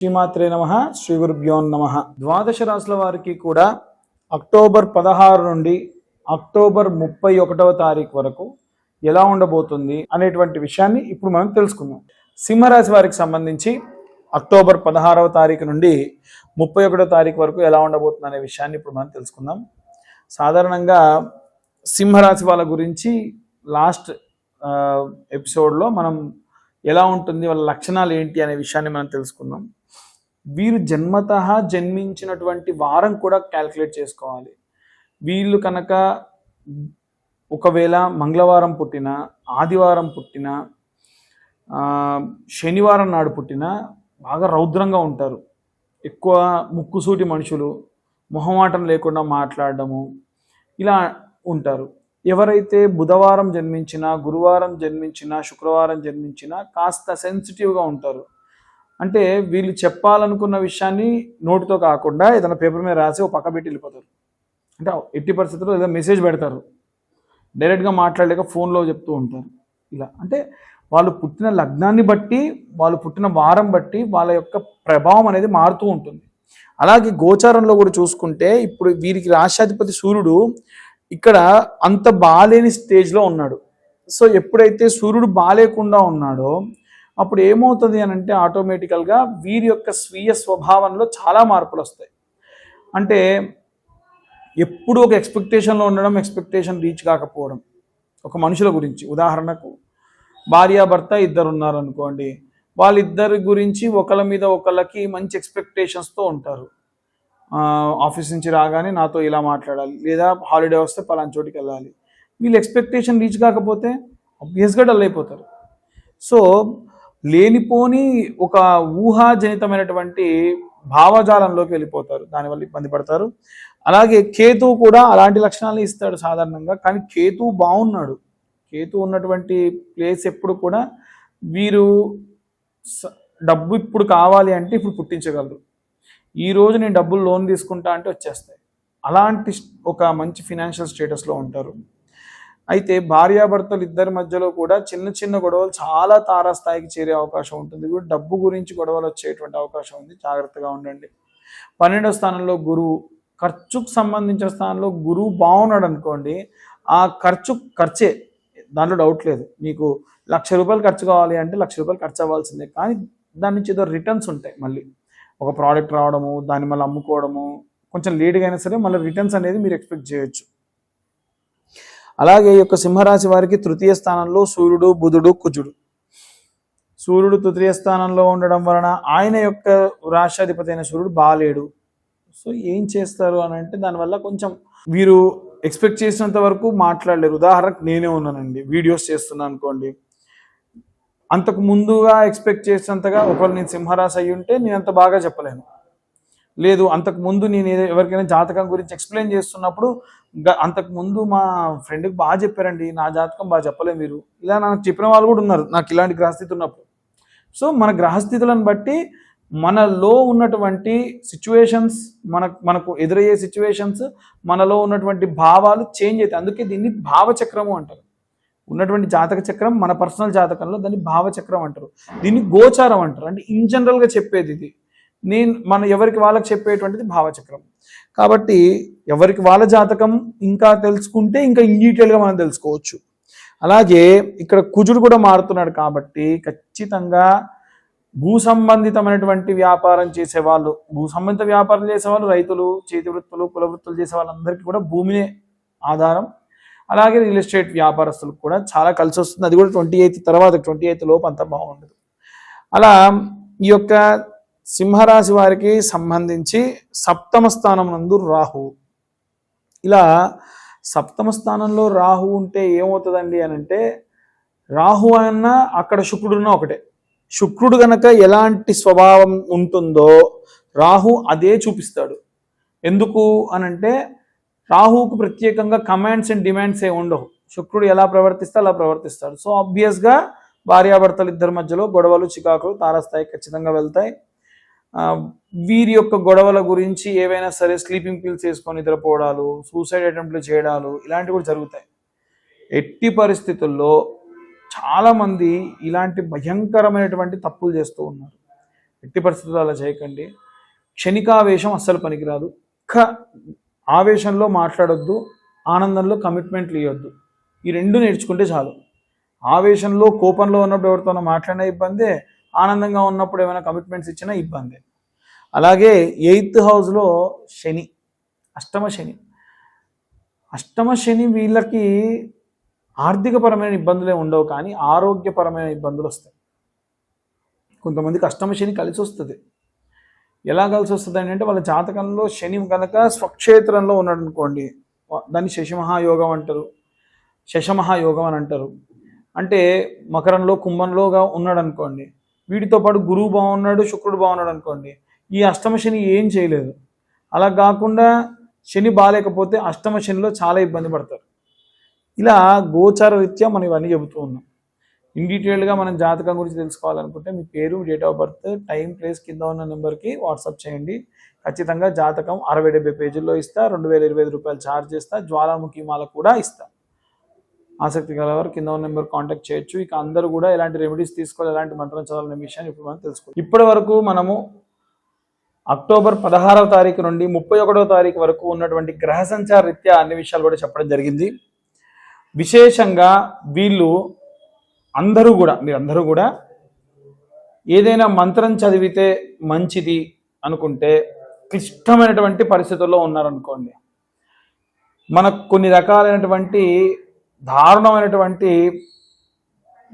శ్రీమాత్రే నమ శ్రీ గురుభ్యో నమ. ద్వాదశ రాశుల వారికి కూడా అక్టోబర్ పదహారు నుండి అక్టోబర్ ముప్పై ఒకటవ తారీఖు వరకు ఎలా ఉండబోతుంది అనేటువంటి విషయాన్ని ఇప్పుడు మనం తెలుసుకుందాం. సింహరాశి వారికి సంబంధించి అక్టోబర్ పదహారవ తారీఖు నుండి ముప్పై ఒకటో తారీఖు వరకు ఎలా ఉండబోతుంది అనే విషయాన్ని ఇప్పుడు మనం తెలుసుకుందాం. సాధారణంగా సింహరాశి వాళ్ళ గురించి లాస్ట్ ఎపిసోడ్లో మనం ఎలా ఉంటుంది వాళ్ళ లక్షణాలు ఏంటి అనే విషయాన్ని మనం తెలుసుకుందాం. వీరు జన్మత జన్మించినటువంటి వారం కూడా క్యాల్కులేట్ చేసుకోవాలి. వీళ్ళు కనుక ఒకవేళ మంగళవారం పుట్టిన ఆదివారం పుట్టిన శనివారం నాడు పుట్టిన బాగా రౌద్రంగా ఉంటారు. ఎక్కువ ముక్కుసూటి మనుషులు మొహమాటం లేకుండా మాట్లాడడము ఇలా ఉంటారు. ఎవరైతే బుధవారం జన్మించినా గురువారం జన్మించినా శుక్రవారం జన్మించినా కాస్త సెన్సిటివ్గా ఉంటారు. అంటే వీళ్ళు చెప్పాలనుకున్న విషయాన్ని నోటితో కాకుండా ఏదైనా పేపర్ మీద రాసి ఒక పక్క పెట్టి వెళ్ళిపోతారు. అంటే ఎట్టి పరిస్థితుల్లో ఏదో మెసేజ్ పెడతారు. డైరెక్ట్గా మాట్లాడలేక ఫోన్లో చెప్తూ ఉంటారు. ఇలా. అంటే వాళ్ళు పుట్టిన లగ్నాన్ని బట్టి వాళ్ళు పుట్టిన వారం బట్టి వాళ్ళ యొక్క ప్రభావం అనేది మారుతూ ఉంటుంది. అలాగే గోచారంలో కూడా చూసుకుంటే ఇప్పుడు వీరికి రాష్ట్రాధిపతి సూర్యుడు ఇక్కడ అంత బాగాలేని స్టేజ్లో ఉన్నాడు. సో ఎప్పుడైతే సూర్యుడు బాగాలేకుండా ఉన్నాడో అప్పుడు ఏమవుతుంది అని అంటే ఆటోమేటికల్గా వీరి యొక్క స్వీయ స్వభావంలో చాలా మార్పులు వస్తాయి. అంటే ఎప్పుడు ఒక ఎక్స్పెక్టేషన్లో ఉండడం ఎక్స్పెక్టేషన్ రీచ్ కాకపోవడం. ఒక మనుషుల గురించి ఉదాహరణకు భార్యాభర్త ఇద్దరు ఉన్నారు అనుకోండి వాళ్ళిద్దరి గురించి ఒకళ్ళ మీద ఒకళ్ళకి మంచి ఎక్స్పెక్టేషన్స్తో ఉంటారు. ఆఫీస్ నుంచి రాగానే నాతో ఇలా మాట్లాడాలి. లేదా హాలిడే వస్తే పలానా చోటికి వెళ్ళాలి. వీళ్ళు ఎక్స్పెక్టేషన్ రీచ్ కాకపోతే అబ్వియస్గా డల్ అయిపోతారు. సో లేనిపోని ఒక ఊహాజనితమైనటువంటి భావజాలంలోకి వెళ్ళిపోతారు. దానివల్ల ఇబ్బంది పడతారు. అలాగే కేతు కూడా అలాంటి లక్షణాలు ఇస్తాడు సాధారణంగా. కానీ కేతు బాగున్నాడు. కేతు ఉన్నటువంటి ప్లేస్ ఎప్పుడు కూడా వీరు స- డబ్బు ఇప్పుడు కావాలి అంటే ఇప్పుడు పుట్టించగలరు. ఈ రోజు నేను డబ్బులు లోన్ తీసుకుంటా అంటే వచ్చేస్తాయి. అలాంటి ఒక మంచి ఫినాన్షియల్ స్టేటస్లో ఉంటారు. అయితే భార్యాభర్తలు ఇద్దరి మధ్యలో కూడా చిన్న చిన్న గొడవలు చాలా తారాస్థాయికి చేరే అవకాశం ఉంటుంది. కూడా డబ్బు గురించి గొడవలు వచ్చేటువంటి అవకాశం ఉంది. జాగ్రత్తగా ఉండండి. పన్నెండవ స్థానంలో గురువు. ఖర్చుకు సంబంధించిన స్థానంలో గురువు బాగున్నాడు అనుకోండి ఆ ఖర్చు ఖర్చే. దాంట్లో డౌట్ లేదు. మీకు లక్ష రూపాయలు ఖర్చు కావాలి అంటే లక్ష రూపాయలు ఖర్చు అవ్వాల్సిందే. కానీ దాని నుంచి ఏదో రిటర్న్స్ ఉంటాయి మళ్ళీ. ఒక ప్రోడక్ట్ రావడము దాన్ని మళ్ళీ అమ్ముకోవడము కొంచెం లేట్గా అయినా సరే మళ్ళీ రిటర్న్స్ అనేది మీరు ఎక్స్పెక్ట్ చేయొచ్చు. అలాగే ఈ యొక్క సింహరాశి వారికి తృతీయ స్థానంలో సూర్యుడు బుధుడు కుజుడు. సూర్యుడు తృతీయ స్థానంలో ఉండడం వలన ఆయన యొక్క రాష్ట్రాధిపతి అయిన సూర్యుడు బాలేడు. సో ఏం చేస్తారు అని అంటే దానివల్ల కొంచెం వీరు ఎక్స్పెక్ట్ చేసినంత వరకు మాట్లాడలేరు. ఉదాహరణకు నేనే ఉన్నానండి వీడియోస్ చేస్తున్నాను అనుకోండి. అంతకు ముందుగా ఎక్స్పెక్ట్ చేసినంతగా ఒకవేళ నేను సింహరాశి అయ్యి ఉంటే నేను అంత బాగా చెప్పలేను. లేదు అంతకు ముందు నేను ఏదో ఎవరికైనా జాతకం గురించి ఎక్స్ప్లెయిన్ చేస్తున్నప్పుడు అంతకు ముందు మా ఫ్రెండ్కి బాగా చెప్పారండి నా జాతకం బాగా చెప్పలేదు మీరు. ఇలా నాకు చెప్పిన వాళ్ళు కూడా ఉన్నారు నాకు ఇలాంటి గ్రహస్థితి ఉన్నప్పుడు. సో మన గ్రహస్థితులను బట్టి మనలో ఉన్నటువంటి సిచ్యువేషన్స్ మన మనకు ఎదురయ్యే సిచ్యువేషన్స్ మనలో ఉన్నటువంటి భావాలు చేంజ్ అవుతాయి. అందుకే దీన్ని భావచక్రము అంటారు. ఉన్నటువంటి జాతక చక్రం మన పర్సనల్ జాతకంలో దాన్ని భావచక్రం అంటారు. దీన్ని గోచారం అంటారు. అంటే ఇన్ జనరల్గా చెప్పేది ఇది. నేను మన ఎవరికి వాళ్ళకి చెప్పేటువంటిది భావచక్రం కాబట్టి ఎవరికి వాళ్ళ జాతకం ఇంకా తెలుసుకుంటే ఇంకా ఇన్ డీటెయిల్గా మనం తెలుసుకోవచ్చు. అలాగే ఇక్కడ కుజుడు కూడా మారుతున్నాడు కాబట్టి ఖచ్చితంగా భూ సంబంధితమైనటువంటి వ్యాపారం చేసేవాళ్ళు భూ సంబంధిత వ్యాపారం చేసేవాళ్ళు రైతులు చేతి వృత్తులు కుల వృత్తులు చేసే వాళ్ళందరికీ కూడా భూమినే ఆధారం. అలాగే రియల్ ఎస్టేట్ వ్యాపారస్తులకు కూడా చాలా కలిసి వస్తుంది. అది కూడా ట్వంటీ ఎయిత్ తర్వాత ట్వంటీ ఎయిత్ లోపు అంత బాగుండదు. అలా ఈ యొక్క సింహరాశి వారికి సంబంధించి సప్తమ స్థానం నందు రాహు. ఇలా సప్తమ స్థానంలో రాహు ఉంటే ఏమవుతుందండి అని అంటే రాహు అన్నా అక్కడ శుక్రుడున్నా ఒకటే. శుక్రుడు గనక ఎలాంటి స్వభావం ఉంటుందో రాహు అదే చూపిస్తాడు. ఎందుకు అనంటే రాహుకు ప్రత్యేకంగా కమాండ్స్ అండ్ డిమాండ్స్ ఏ ఉండవు. శుక్రుడు ఎలా ప్రవర్తిస్తే అలా ప్రవర్తిస్తాడు. సో ఆబ్వియస్గా భార్యాభర్తలు ఇద్దరి మధ్యలో గొడవలు చికాకులు తారస్థాయి ఖచ్చితంగా వెళ్తాయి. వీరి యొక్క గొడవల గురించి ఏవైనా సరే స్లీపింగ్ పిల్స్ వేసుకొని నిద్రపోవడాలు సూసైడ్ అటెంప్ట్లు చేయడాలు ఇలాంటివి కూడా జరుగుతాయి. ఎట్టి పరిస్థితుల్లో చాలామంది ఇలాంటి భయంకరమైనటువంటి తప్పులు చేస్తూ ఉన్నారు. ఎట్టి పరిస్థితుల్లో అలా చేయకండి. క్షణికావేశం అస్సలు పనికిరాదు. ఒక్క ఆవేశంలో మాట్లాడొద్దు ఆనందంలో కమిట్మెంట్లు ఇవ్వద్దు ఈ రెండు నేర్చుకుంటే చాలు. ఆవేశంలో కోపంలో ఉన్నప్పుడు ఎవరితోనో మాట్లాడినా ఇబ్బందే ఆనందంగా ఉన్నప్పుడు ఏమైనా కమిట్మెంట్స్ ఇచ్చినా ఇబ్బందే. అలాగే ఎయిత్ హౌస్లో శని అష్టమ శని. అష్టమ శని వీళ్ళకి ఆర్థికపరమైన ఇబ్బందులే ఉండవు కానీ ఆరోగ్యపరమైన ఇబ్బందులు వస్తాయి కొంతమందికి అష్టమ శని కలిసి వస్తుంది ఎలా కలిసి వస్తుంది అంటే వాళ్ళ జాతకంలో శని కనుక స్వక్షేత్రంలో ఉన్నాడు అనుకోండి దాన్ని శశిమహాయోగం అంటారు. శశమహాయోగం అని అంటారు. అంటే మకరంలో కుంభంలోగా ఉన్నాడు అనుకోండి వీటితో పాటు గురువు బాగున్నాడు శుక్రుడు బాగున్నాడు అనుకోండి ఈ అష్టమ శని ఏం చేయలేదు. అలా కాకుండా శని బాగాలేకపోతే అష్టమ శనిలో చాలా ఇబ్బంది పడతారు. ఇలా గోచార రీత్యా మనం ఇవన్నీ చెబుతూ ఉన్నాం. ఇన్ డీటెయిల్గా మనం జాతకం గురించి తెలుసుకోవాలనుకుంటే మీ పేరు date of birth time place కింద ఉన్న నెంబర్కి వాట్సాప్ చేయండి. ఖచ్చితంగా జాతకం అరవై డెబ్బై పేజీల్లో ఇస్తా రెండు వేల ఇరవై ఐదు రూపాయలు ఛార్జ్ చేస్తా జ్వాలాముఖి మాల కూడా ఇస్తా. ఆసక్తి గలవారు కింద ఉన్న నెంబర్ కాంటాక్ట్ చేయొచ్చు. ఇక అందరూ కూడా ఎలాంటి రెమెడీస్ తీసుకోవాలి ఎలాంటి మంత్రం చదవాలనే విషయాన్ని ఇప్పుడు మనం తెలుసుకో ఇప్పటి వరకు మనము అక్టోబర్ పదహారవ తారీఖు నుండి ముప్పై ఒకటవ తారీఖు వరకు ఉన్నటువంటి గ్రహ సంచార రీత్యా అన్ని విషయాలు కూడా చెప్పడం జరిగింది. విశేషంగా వీళ్ళు అందరూ కూడా మీరందరూ కూడా ఏదైనా మంత్రం చదివితే మంచిది అనుకుంటే క్లిష్టమైనటువంటి పరిస్థితుల్లో ఉన్నారనుకోండి మనకు కొన్ని రకాలైనటువంటి దారుణమైనటువంటి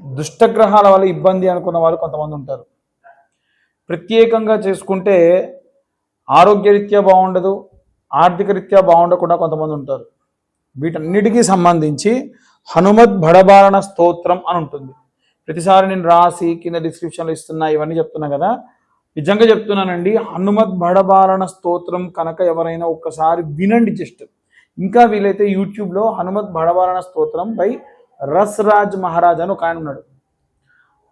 దుష్టగ్రహాల వల్ల ఇబ్బంది అనుకున్న వాళ్ళు కొంతమంది ఉంటారు. ప్రత్యేకంగా చేసుకుంటే ఆరోగ్యరీత్యా బాగుండదు ఆర్థిక రీత్యా బాగుండకుండా కొంతమంది ఉంటారు. వీటన్నిటికీ సంబంధించి హనుమద్ భడబారణ స్తోత్రం అని ఉంటుంది. ప్రతిసారి నేను రాసి కింద డిస్క్రిప్షన్లో ఇస్తున్నా ఇవన్నీ చెప్తున్నా కదా. నిజంగా చెప్తున్నానండి హనుమద్ భడబారణ స్తోత్రం కనుక ఎవరైనా ఒక్కసారి వినండి జస్ట్. ఇంకా వీలైతే యూట్యూబ్లో హనుమత్ భడబారణ స్తోత్రం బై రస్రాజ్ మహారాజ్ అని ఒక ఆయన ఉన్నాడు.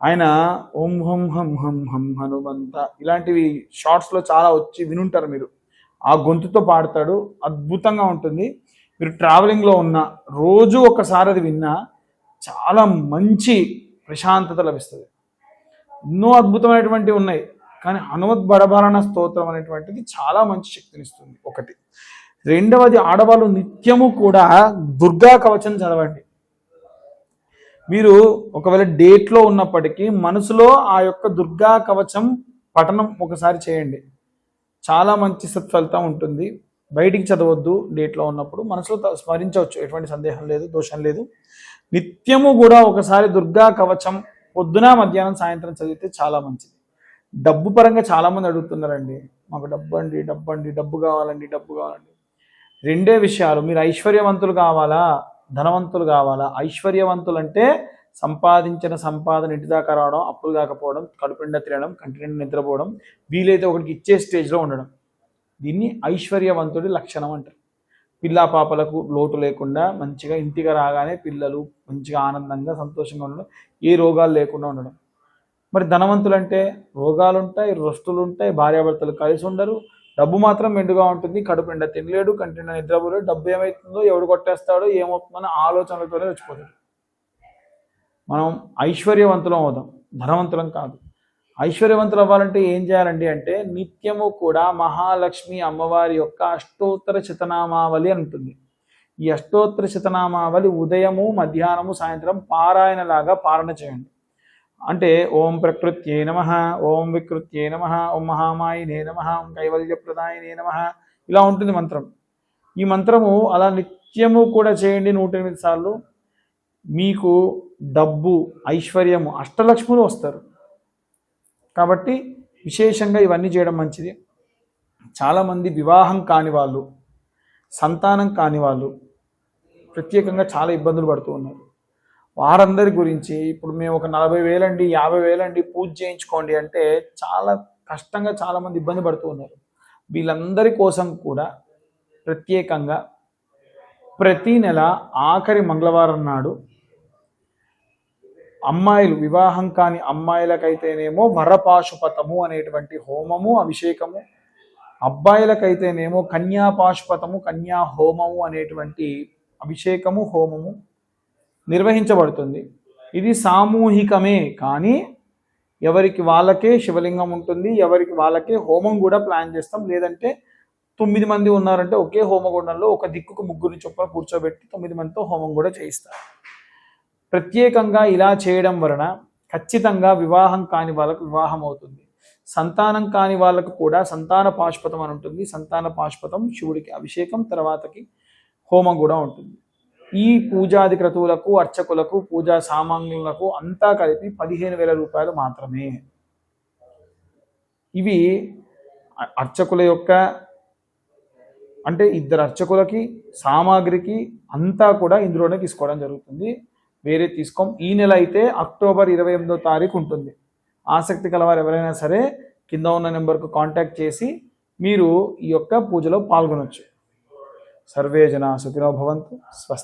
ఆయన ఓం హం హం హం హం హనుమంత ఇలాంటివి షార్ట్స్లో చాలా వచ్చి వినుంటారు మీరు. ఆ గొంతుతో పాడతాడు అద్భుతంగా ఉంటుంది. మీరు ట్రావెలింగ్లో ఉన్న రోజు ఒకసారి అది విన్నా చాలా మంచి ప్రశాంతత లభిస్తుంది. ఎన్నో అద్భుతమైనటువంటివి ఉన్నాయి కానీ హనుమత్ బడభరణ స్తోత్రం అనేటువంటిది చాలా మంచి శక్తినిస్తుంది. ఒకటి. రెండవది ఆడవాళ్ళు నిత్యము కూడా దుర్గా కవచం చదవండి. మీరు ఒకవేళ డేట్లో ఉన్నప్పటికీ మనసులో ఆ యొక్క దుర్గా కవచం పఠనం ఒకసారి చేయండి. చాలా మంచి సత్ఫలితం ఉంటుంది. బయటికి చదవద్దు డేట్లో ఉన్నప్పుడు మనసులో త- స్మరించవచ్చు. ఎటువంటి సందేహం లేదు దోషం లేదు. నిత్యము కూడా ఒకసారి దుర్గా కవచం పొద్దున మధ్యాహ్నం సాయంత్రం చదివితే చాలా మంచిది. డబ్బు పరంగా చాలామంది అడుగుతున్నారండి. మాకు డబ్బు అండి డబ్బు అండి డబ్బు కావాలండి డబ్బు కావాలండి. రెండే విషయాలు. మీరు ఐశ్వర్యవంతులు కావాలా? ధనవంతులు కావాలా? ఐశ్వర్యవంతులు అంటే సంపాదించిన సంపాదన ఇంటిదాకా రావడం అప్పులు కాకపోవడం కడుపుండా తినడం కంటి నిండా నిద్రపోవడం వీలైతే ఒకరికి ఇచ్చే స్టేజ్లో ఉండడం. దీన్ని ఐశ్వర్యవంతుడి లక్షణం అంటారు. పిల్లా పాపలకు లోటు లేకుండా మంచిగా ఇంటికి రాగానే పిల్లలు మంచిగా ఆనందంగా సంతోషంగా ఉండడం ఏ రోగాలు లేకుండా ఉండడం. మరి ధనవంతులు అంటే రోగాలు ఉంటాయి రొస్తులు ఉంటాయి భార్యాభర్తలు కలిసి ఉండరు. డబ్బు మాత్రం మెండుగా ఉంటుంది కడుపు నిండా తినలేడు కంటి నిండా నిద్రపోలేడు డబ్బు ఏమవుతుందో ఎవడు కొట్టేస్తాడో ఏమవుతుందో ఆలోచనలతోనే వచ్చిపోతాడు మనం ఐశ్వర్యవంతులం అవుదాం ధనవంతులం కాదు. ఐశ్వర్యవంతులు అవ్వాలంటే ఏం చేయాలండి అంటే నిత్యము కూడా మహాలక్ష్మి అమ్మవారి యొక్క అష్టోత్తర చితనామావళి అంటుంది ఉంటుంది. ఈ అష్టోత్తర చితనామావళి ఉదయము మధ్యాహ్నము సాయంత్రం పారాయణలాగా పారణ చేయండి. అంటే ఓం ప్రకృత్యే నమ ఓం వికృత్యే నమ ఓం మహామాయినే నమ ఓం కైవల్యప్రదాయనే నమ ఇలా ఉంటుంది మంత్రం. ఈ మంత్రము అలా నిత్యము కూడా చేయండి నూట ఎనిమిది సార్లు. మీకు డబ్బు ఐశ్వర్యము అష్టలక్ష్ములు వస్తారు. కాబట్టి విశేషంగా ఇవన్నీ చేయడం మంచిది. చాలామంది వివాహం కాని వాళ్ళు సంతానం కాని వాళ్ళు ప్రత్యేకంగా చాలా ఇబ్బందులు పడుతూ ఉన్నారు. వారందరి గురించి ఇప్పుడు మేము ఒక నలభై వేలండి యాభై వేలండి పూజ చేయించుకోండి అంటే చాలా కష్టంగా చాలామంది ఇబ్బంది పడుతూ ఉన్నారు. వీళ్ళందరి కోసం కూడా ప్రత్యేకంగా ప్రతి నెల ఆఖరి మంగళవారం నాడు అమ్మాయిలు వివాహం కాని అమ్మాయిలకైతేనేమో వరపాశుపతము అనేటువంటి హోమము అభిషేకము. అబ్బాయిలకైతేనేమో కన్యాపాశుపతము కన్యా హోమము అనేటువంటి అభిషేకము హోమము నిర్వహించబడుతుంది. ఇది సామూహికమే కానీ ఎవరికి వాళ్ళకే శివలింగం ఉంటుంది ఎవరికి వాళ్ళకే హోమం కూడా ప్లాన్ చేస్తాం. లేదంటే తొమ్మిది మంది ఉన్నారంటే ఒకే హోమగుండంలో ఒక దిక్కుకు ముగ్గురిని చొప్పున కూర్చోబెట్టి తొమ్మిది మందితో హోమం కూడా చేయిస్తారు. ప్రత్యేకంగా ఇలా చేయడం వలన ఖచ్చితంగా వివాహం కాని వాళ్ళకు వివాహం అవుతుంది. సంతానం కాని వాళ్ళకు కూడా సంతాన పాశుపతం అని ఉంటుంది. సంతాన పాశుపతం శివుడికి అభిషేకం తర్వాతకి హోమం కూడా ఉంటుంది. ఈ పూజాది క్రతువులకు అర్చకులకు పూజా సామాన్యులకు అంతా కలిపి పదిహేను వేల రూపాయలు మాత్రమే. ఇవి అర్చకుల యొక్క అంటే ఇద్దరు అర్చకులకి సామాగ్రికి అంతా కూడా ఇందులోనే తీసుకోవడం జరుగుతుంది. వేరే తీసుకోం. ఈ నెల అయితే అక్టోబర్ ఇరవై ఎనిమిదో తారీఖు ఉంటుంది. ఆసక్తి కలవారు ఎవరైనా సరే కింద ఉన్న నెంబర్కు కాంటాక్ట్ చేసి మీరు ఈ యొక్క పూజలో పాల్గొనవచ్చు సర్వే జన సుఖినో భవంతు. స్వస్తి.